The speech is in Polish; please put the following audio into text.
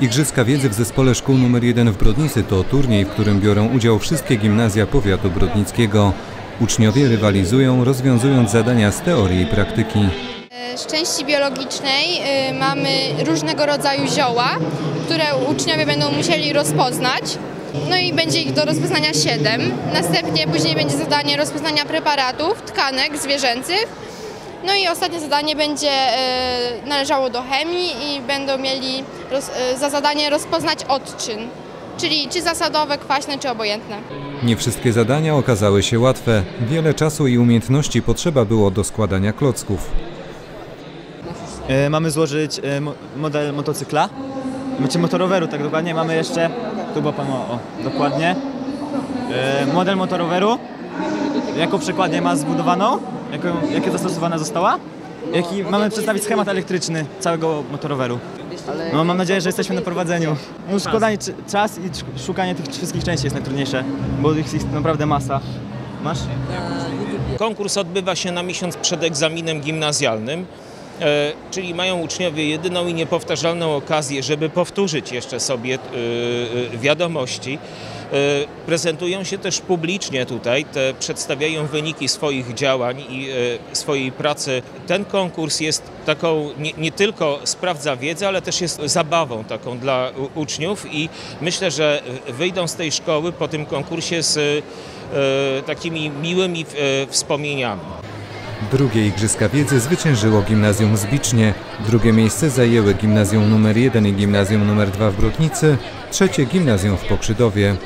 Igrzyska Wiedzy w zespole szkół nr 1 w Brodnicy to turniej, w którym biorą udział wszystkie gimnazja powiatu brodnickiego. Uczniowie rywalizują, rozwiązując zadania z teorii i praktyki. Z części biologicznej y, mamy różnego rodzaju zioła, które uczniowie będą musieli rozpoznać. No i będzie ich do rozpoznania 7. Następnie później będzie zadanie rozpoznania preparatów, tkanek zwierzęcych. No i ostatnie zadanie będzie y, należało do chemii i będą mieli roz, y, za zadanie rozpoznać odczyn, czyli czy zasadowe, kwaśne, czy obojętne. Nie wszystkie zadania okazały się łatwe. Wiele czasu i umiejętności potrzeba było do składania klocków. E, Mamy złożyć e, mo- model motocykla, znaczy motoroweru tak dokładnie. Mamy jeszcze, tu bo pan o, dokładnie, E, model motoroweru, jaką przekładnię ma zbudowaną, jaką, jakie zastosowana została. Jaki mamy przedstawić schemat elektryczny całego motoroweru. No, mam nadzieję, że jesteśmy na prowadzeniu. No, składanie czas i sz- szukanie tych wszystkich części jest najtrudniejsze, bo ich jest naprawdę masa. Masz? Konkurs odbywa się na miesiąc przed egzaminem gimnazjalnym, czyli mają uczniowie jedyną i niepowtarzalną okazję, żeby powtórzyć jeszcze sobie e, e, wiadomości. E, Prezentują się też publicznie tutaj, te przedstawiają wyniki swoich działań i e, swojej pracy. Ten konkurs jest taką, nie, nie tylko sprawdza wiedzę, ale też jest zabawą taką dla uczniów i myślę, że wyjdą z tej szkoły po tym konkursie z e, takimi miłymi e, wspomnieniami. Drugie Igrzyska Wiedzy zwyciężyło Gimnazjum z Bicznie. Drugie miejsce zajęły Gimnazjum nr 1 i Gimnazjum nr 2 w Brodnicy. Trzecie Gimnazjum w Pokrzydowie.